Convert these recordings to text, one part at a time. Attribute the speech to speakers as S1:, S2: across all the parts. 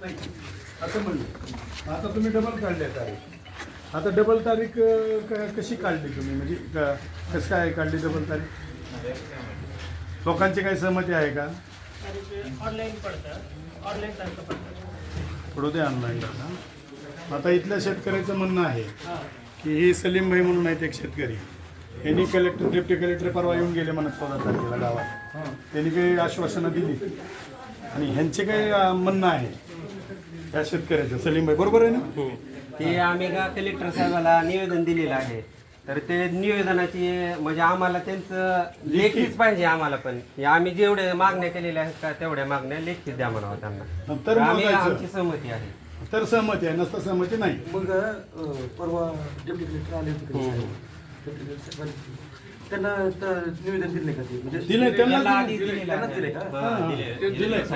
S1: नाही असं म्हणलं. आता तुम्ही डबल काढले तारीख आता डबल तारीख क- कशी काढली तुम्ही? म्हणजे क- कसं काय काढली डबल तारीख? लोकांची काही सहमती आहे का?
S2: ऑनलाईन पडतं. ऑनलाईन सारखं पडतं.
S1: आता. इथल्या शेतकऱ्याचं म्हणणं आहे
S2: हां.
S1: की हे सलीम भाई म्हणून आहेत एक शेतकरी. यांनी कलेक्टर डेप्टी कलेक्टर परवा येऊन गेले म्हणत चौदा तारखेला गावात. त्यांनी काही आश्वासनं दिली. आणि ह्यांचे काही अं, म्हणणं आहे. या शेतकऱ्याचं सलीम भाई बरोबर आहे ना?
S3: ते आम्ही का कलेक्टर साहेबाला निवेदन दिलेलं आहे. तर ते निवेदनाची म्हणजे आम्हाला त्यांचं लेखीच पाहिजे आम्हाला पण. हे आम्ही जेवढे मागण्या केलेल्या आहेत का तेवढ्या मागण्या लेखीच द्या म्हणावं त्यांना.
S1: नंतर
S3: आम्ही. आमची सहमती आहे.
S1: तर सहमती आहे नसता सहमती नाही.
S4: मग अं, परवा डेप्टी कलेक्टर आले होते त्यांना त- निवेदन दिले का ते म्हणजे
S1: दिलंय त्यांना
S3: त्यांना आधी
S1: दिलंय.
S3: दिलेलं
S4: त्यांनाच दिले का?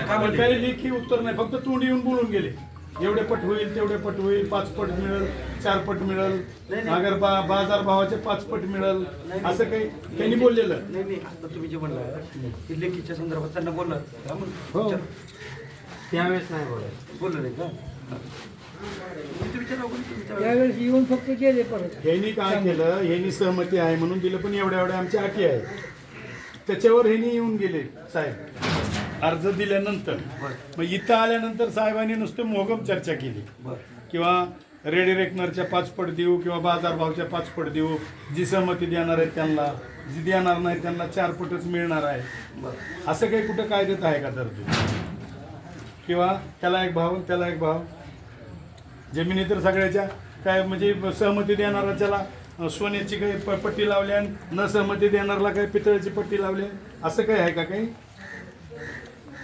S3: हां.
S1: पण काही लेखी उत्तर नाही फक्त तोंड येऊन बोलून गेले एवढे पट होईल तेवढे पट होईल पाच पट मिळेल चार पट मिळेल. अगर बा बाजार भावाचे पाच पट मिळेल. असं काही त्यांनी बोललेलं
S4: नाही नाही आता तुम्ही जे म्हणला की लेखीच्या संदर्भात त्यांना बोलला?
S1: हो.
S3: त्यावेळेस नाही बोलायचं
S4: बोललं नाही का
S2: त्यावेळेस येऊन फक्त गेले परत.
S1: ह्यांनी काय केलं? ह्यांनी सहमती आहे म्हणून दिलं पण एवढ्या एवढ्या आमच्या अटी आहेत. त्याच्यावर ह्यांनी येऊन गेले साहेब. अर्ज दिल्यानंतर. मग इथं आल्यानंतर साहेबांनी नुसतं मोगम चर्चा केली.
S4: बरं.
S1: किंवा रेडी रेकनरच्या पाच पट देऊ किंवा बाजारभावच्या पाच पट देऊ. जी सहमती देणार आहेत त्यांना जी देणार नाही त्यांना चार पटच मिळणार आहे.
S4: बरं.
S1: असं काही कुठं कायद्यात आहे का तरतूद? किंवा त्याला एक भाव त्याला एक भाव? जमिनी तर सगळ्याच्या. काय म्हणजे सहमती देणाऱ्याच्याला अं, सोन्याची काही प- पट्टी लावली आणि न सहमती देणाऱ्याला काही पितळेची पट्टी लावली. असं काही आहे का काही?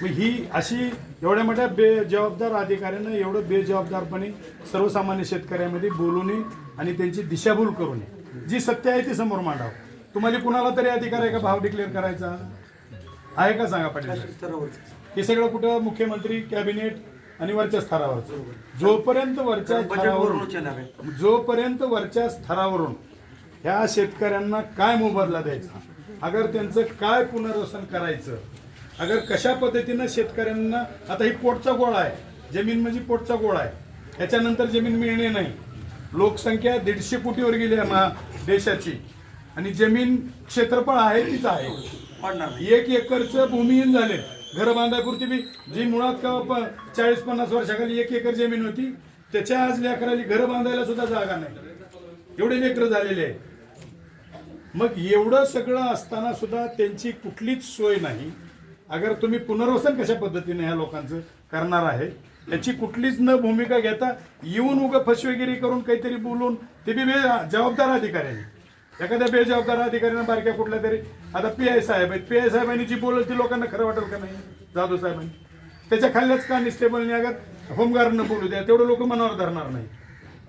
S1: मग ही अशी एवढ्या मोठ्या बेजबाबदार अधिकाऱ्यांना एवढं बेजबाबदारपणे सर्वसामान्य शेतकऱ्यामध्ये बोलू नये आणि त्यांची दिशाभूल करू नये. जी सत्य आहे ती समोर मांडावं. तुम्हाला कुणाला तरी अधिकार आहे का भाव डिक्लेअर करायचा? आहे का सांगा पाटील हे सगळं कुठं मुख्यमंत्री कॅबिनेट आणि वरच्या स्तरावरचं. जोपर्यंत वरच्या स्तरावरून जोपर्यंत वरच्या स्तरावरून ह्या शेतकऱ्यांना काय मोबदला द्यायचा? अगर त्यांचं काय पुनर्वसन करायचं? अगर कशा पद्धतीनं शेतकऱ्यांना आता ही पोटचा गोळा आहे. जमीन म्हणजे पोटचा गोळा आहे. त्याच्यानंतर जमीन मिळणे नाही. लोकसंख्या दीडशे कोटीवर गेली आहे मा देशाची. आणि जमीन क्षेत्रफळ आहे तीच आहे. एक एकरचं भूमिहीन झाले. घरं बांधायपुरती बी. जी मुळात का प- चाळीस पन्नास वर्षाखाली एक एकर जमीन होती त्याच्या आज लेकराली घरं बांधायला सुद्धा जागा नाही. एवढे लेकरं झालेले आहे मग एवढं सगळं असताना सुद्धा त्यांची कुठलीच सोय नाही. अगर तुम्ही पुनर्वसन कशा पद्धतीने ह्या लोकांचं करणार आहे याची कुठलीच न भूमिका घेता येऊन उगा फसवेगिरी करून काहीतरी बोलून ते बी जबाबदार अधिकाऱ्यांनी एखाद्या बेजबाबदार अधिकाऱ्यांना बारक्या कुठल्या तरी आता पी आय साहेब आहेत. पी आय साहेबांनी जी बोलत ती लोकांना खरं वाटेल का नाही? जाधव साहेबांनी. त्याच्या खाल्ल्याच कॉन्स्टेबलने अगर होमगार्डनं बोलू द्या तेवढं लोक मनावर धरणार नाही.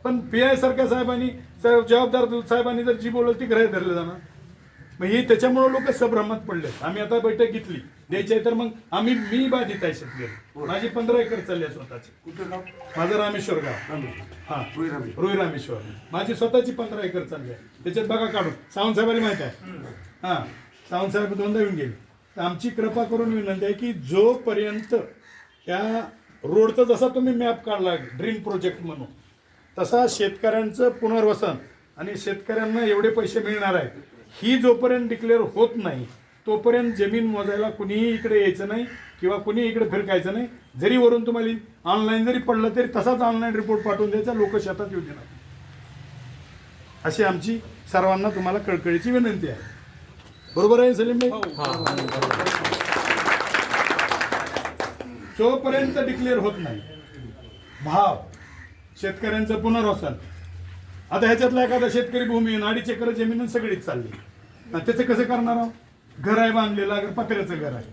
S1: पण पी आय सारख्या साहेबांनी जबाबदार साहेबांनी जर जी बोलत ती ग्रह धरलं जाणार. मग ही त्याच्यामुळं लोक सभ्रमात पडले आम्ही आता बैठक घेतली. द्यायची तर मग आम्ही मी बाधित आहे शेतकरी. माझी पंधरा एकर चालली आहे स्वतःची.
S4: कुठं गाव?
S1: माझं रामेश्वर गाव. हा.
S4: रुई रामेश्वर.
S1: रुई रामेश्वर. माझी स्वतःची पंधरा एकर चालली आहे. त्याच्यात बघा काढून. सावंत साहेबांनी माहीत आहे. हा. सावंत साहेब दोनदा येऊन गेले. तर आमची कृपा करून विनंती आहे की जोपर्यंत त्या रोडचा जसा तुम्ही मॅप काढला ड्रीम प्रोजेक्ट म्हणून तसा शेतकऱ्यांचं पुनर्वसन आणि शेतकऱ्यांना एवढे पैसे मिळणार आहेत ही जोपर्यंत डिक्लेअर होत नाही तोपर्यंत जमीन मोजायला कुणीही इकडे यायचं नाही किंवा कुणी इकडे फिरकायचं नाही. जरी वरून तुम्हाला ऑनलाईन जरी पडलं तरी तसाच ऑनलाईन रिपोर्ट पाठवून द्यायचा लोक शेतात येऊ देणार अशी आमची सर्वांना तुम्हाला कळकळीची विनंती आहे. बरोबर आहे सलीम भाई? जोपर्यंत डिक्लेअर होत नाही भाव शेतकऱ्यांचं पुनर्वसन. आता ह्याच्यातला एखादा शेतकरी भूमी अडीच एकर जमीन सगळीच चालली. त्याचं कसं करणार आहोत घर आहे बांधलेलं अगर पत्र्याचं घर आहे.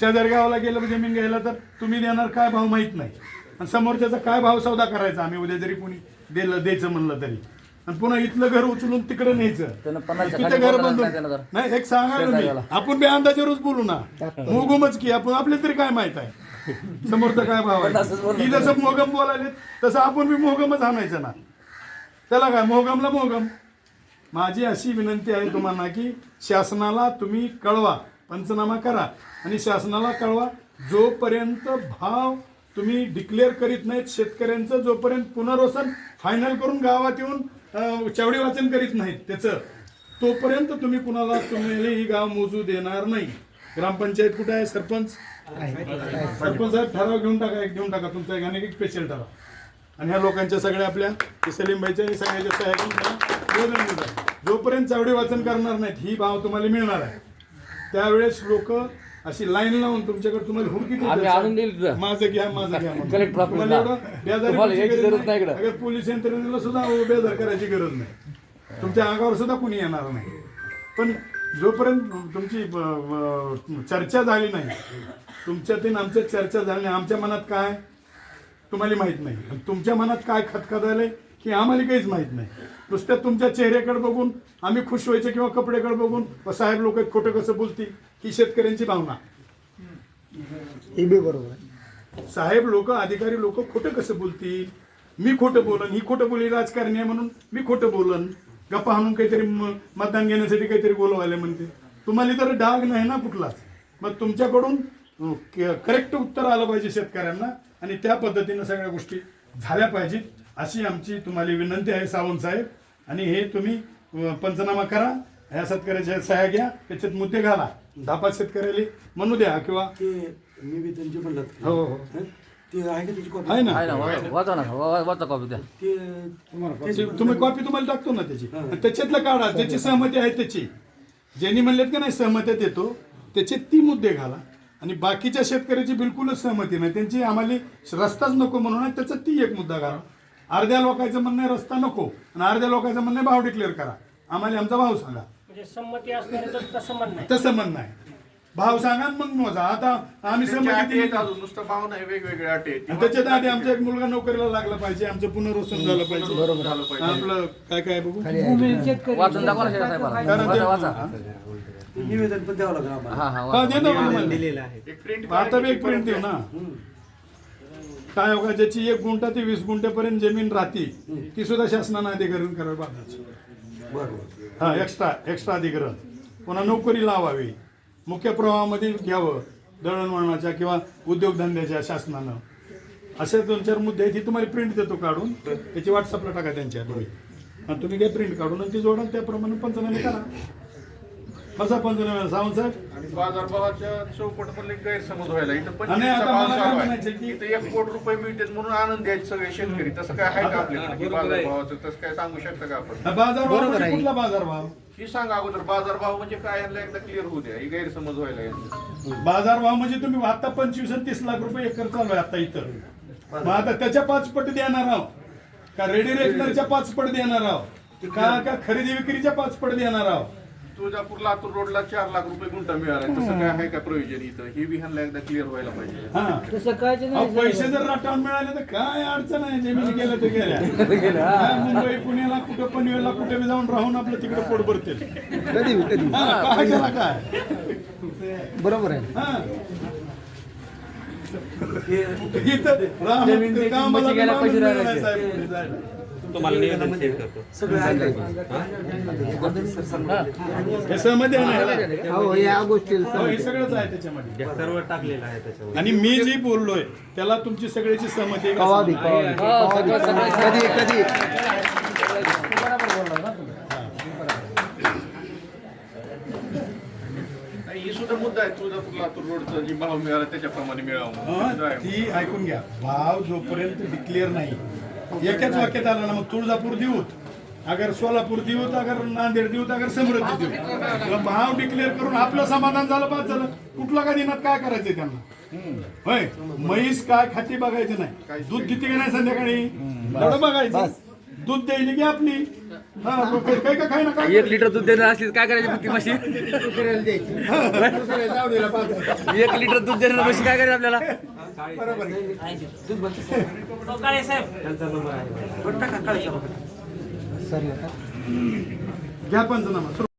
S1: शेजारी गावाला गेलं जमीन घ्यायला तर तुम्ही देणार काय भाव माहीत नाही. आणि समोरच्याचा काय भाव सौदा करायचा आम्ही उद्या जरी कोणी दिलं द्यायचं म्हणलं तरी. आणि पुन्हा इथलं घर उचलून तिकडे न्यायचं. तिथे घर बांधून.
S5: नाही
S1: एक सांगा तुम्ही. आपण बी अंदाजावरच बोलू ना. मोगमच की आपण आपल्या तरी काय माहीत आहे? समोरचा काय भाव आहे? जसं मोगम बोलायले तसं आपण बी मोगमच आणायचं ना. त्याला काय मोगमला मोगम? माझी अशी विनंती आहे तुम्हाला की शासनाला तुम्ही कळवा पंचनामा करा आणि शासनाला कळवा जोपर्यंत भाव तुम्ही डिक्लेअर करीत नाहीत शेतकऱ्यांचं जोपर्यंत पुनर्वसन फायनल करून गावात येऊन चावडी वाचन करीत नाहीत त्याचं तोपर्यंत तुम्ही कुणाला तुम्ही ही गाव मोजू देणार नाही. ग्रामपंचायत कुठे आहे सरपंच? सरपंच साहेब ठराव घेऊन टाका एक घेऊन टाका तुमचा एक आणि एक स्पेशल ठराव. आणि ह्या लोकांच्या सगळ्या आपल्या सलीमबाईच्या हे सगळ्याच्या टाका जोपर्यंत चावडी वाचन करणार नाहीत ही भाव तुम्हाला मिळणार आहे त्यावेळेस लोक अशी लाईन लावून तुमच्याकडे तुम्हाला.
S5: आम्ही आणून देईल तुझं.
S1: माझं घ्या माझं घ्या म्हणून.
S5: Collect property
S1: तुम्हाला
S5: ला.
S1: एवढं बेजारी
S5: तुम्हाला
S1: करायची
S5: यायची
S1: गरज
S5: गरज नाही इकडं.
S1: अगर पोलीस यंत्रणेला सुद्धा बेजार करायची गरज नाही तुमच्या अंगावर सुद्धा कुणी येणार नाही पण जोपर्यंत तुमची ब- ब- चर्चा झाली नाही तुमच्यातील आमच्या चर्चा झाली नाही आमच्या मनात काय तुम्हाला माहीत नाही आणि तुमच्या मनात काय खतखत आलंय की आम्हाला काहीच माहीत नाही. नुसत्या तुमच्या चेहऱ्याकडे बघून आम्ही खुश व्हायचे किंवा कपड्याकडे बघून "व साहेब लोक खोटं कसं बोलतील ही शेतकऱ्यांची भावना.
S2: हे बी बरोबर.
S1: साहेब लोक अधिकारी लोक खोटं कसं बोलतील? मी खोटं बोलन ही खोटं बोली राजकारणी आहे म्हणून मी खोटं बोलन. गप्पा हाणून काहीतरी मतदान घेण्यासाठी काहीतरी बोलवायला म्हणते. तुम्हाला तर डाग नाही ना कुठलाच. मग तुमच्याकडून करेक्ट उत्तर आलं पाहिजे शेतकऱ्यांना आणि त्या पद्धतीनं सगळ्या गोष्टी झाल्या पाहिजेत. अशी आमची तुम्हाला विनंती आहे सावंत साहेब. आणि हे तुम्ही पंचनामा करा. ह्या शेतकऱ्याच्या सह्या घ्या. त्याच्यात मुद्दे घाला. दहा शेतकऱ्याला म्हणू द्या किंवा
S4: ते निवेदन जे म्हणलं.
S1: हो, हो.
S4: ते आहे का त्याची कॉपी
S1: ना?
S5: आहे ना वा- वाचा ना वा- वा- वाचा कॉपी द्या.
S4: ते
S1: त्याची तुम्ही कॉपी तुम्हाला टाकतो ना त्याची. त्याच्यातलं काढा. ज्याची सहमती आहे त्याची. ज्यांनी म्हणलेत की नाही सहमती देतो त्याचे ती मुद्दे घाला. आणि बाकीच्या शेतकऱ्याची बिलकुलच सहमती नाही. त्यांची आम्हाला रस्ताच नको म्हणून आहे, त्याचा ती एक मुद्दा घाला. अर्ध्या लोकांचं म्हणणं रस्ता नको. आणि अर्ध्या लोकांचं म्हणणं आहे भाव डिक्लेअर करा. आम्हाला आमचा भाव सांगा.
S2: म्हणजे संमती तसं म्हणणं आहे.
S1: तसं म्हणणं आहे. भाव सांगा आणि मग मोजा. आता आम्ही
S6: त्यांच्या
S1: सहमती
S6: अटी
S1: दिली
S6: आहेत अजून नुसतं भाव नाही वेगवेगळ्या अटी आहेत.
S1: आणि त्याच्यात आधी आमचा एक मुलगा नोकरीला लागला पाहिजे आमचं पुनर्वसन झालं पाहिजे.
S6: बरोबर झालं पाहिजे.
S1: आपलं काय काय बघू?
S5: वाचून दाखवा ना साहेबाला. वाचा वाचा.
S4: निवेदन पण द्यावं लागेल आम्हाला.
S5: हा हा
S1: हा,
S5: वाचा.
S1: देतो ना आम्हाला.
S3: दिलेलं आहे.
S6: एक प्रिंट
S1: आता बी एक प्रिंट देऊ ना. काय होगा ज्याची एक गुंठा ते वीस गुंठ्यापर्यंत जमीन राहते ती सुद्धा शासनानं अधिकरण करावं बांधायची
S4: बरोबर.
S1: हा एक्स्ट्रा एक्स्ट्रा अधिकरण. पुन्हा नोकरी लावावी. मुख्य प्रवाहामध्ये घ्यावं दळणवळणाच्या किंवा उद्योगधंद्याच्या शासनानं. असे दोन चार मुद्दे आहेत ती तुम्हाला प्रिंट देतो काढून. त्याची व्हॉट्सअपला टाका त्यांच्या तुम्ही. तुम्ही काय प्रिंट काढून आणि ती जोडा त्याप्रमाणे पंचनामे करा. कसा पंचनामे सावंत साहेब.
S6: आणि बाजारभावाच्या चौपट मधले गैरसमज व्हायला इथं पंचवीसचा
S1: आता
S6: भाव
S1: मला काय
S6: चालू
S1: म्हणायचं
S6: आहे
S1: की-
S6: इथं एक कोटी रुपये मिळतात म्हणून आनंद द्यायचे सगळे शेतकरी. तसं काय आहे का आपल्याकडे? की बाजारभावाचं तसं काय सांगू शकता का आपण?
S1: हा बाजारभाव म्हणजे कुठला बाजारभाव?
S6: ही सांगा अगोदर. बाजारभाव म्हणजे काय? यांना एकदा क्लिअर होऊ द्या. ही गैरसमज व्हायला यांचा.
S1: बाजारभाव म्हणजे तुम्ही आता पंचवीस आणि तीस लाख रुपये एकर चालू आहे आता इथं. मग आता त्याच्या पाच पट देणार आहोत. का रेडी रेकनरच्या पाच पट देणार आहोत? का का खरेदी विक्रीच्या पाच पट देणार आहोत?
S6: तुळजापूर लातूर रोडला चार लाख रुपये गुंठा मिळाला तसं काय आहे का प्रयोजन इथं? हे बी ह्यांना एकदा क्लिअर व्हायला पाहिजे.
S1: हा.
S2: तसं काय ते
S1: अहो,
S2: नाही
S1: पैसे जर राटावून मिळाले तर काय अडचण आहे? जमिनी गेल्या तर गेल्या. मुंबई पुण्याला कुठं पनवेलला कुठे बी जाऊन राहून आपलं तिकडे पोट भरते
S2: कधी कधी.
S1: काय
S2: बरोबर आहे.
S1: हा. इथं राम कामाला माणूस जायला.
S3: तुम्हाला निवेदन करतो.
S1: हे?
S2: हो? या गोष्टी
S1: सगळंच आहे त्याच्यामध्ये.
S3: हे सर्व टाकलेलं आहे त्याच्यावर
S1: आणि मी जी बोललोय त्याला तुमची सगळ्याची सहमती आहे का?
S2: कधी कधी?
S6: आणि ही सुद्धा मुद्दा आहे तुळजापूर लातूर रोडचा जी भाव मिळाला त्याच्याप्रमाणे मिळावं.
S1: हं.
S6: आहे.
S1: ती ऐकून घ्या. भाव जोपर्यंत डिक्लेअर नाही एकाच वाक्यात आला ना मग तुळजापूर देऊत अगर सोलापूर देऊत अगर नांदेड देऊत अगर समृद्धी देऊत मग भाव डिक्लेअर करून आपलं समाधान झालं पाच झालं. कुठला का दिनात काय करायचंय त्यांना? होय? म्हैस काय खाती बघायचं नाही. दूध देते का नाही संध्याकाळी एवढं बघायचं. दूध द्यायली की आपली. हा
S5: एक लिटर दूध देणार असली काय करायची ती. एक लिटर दूध देणार काय करायची आपल्याला?
S2: काळे साहेब.
S3: त्यांचा नंबर आहे.
S2: सर
S1: घ्या पंचनामा.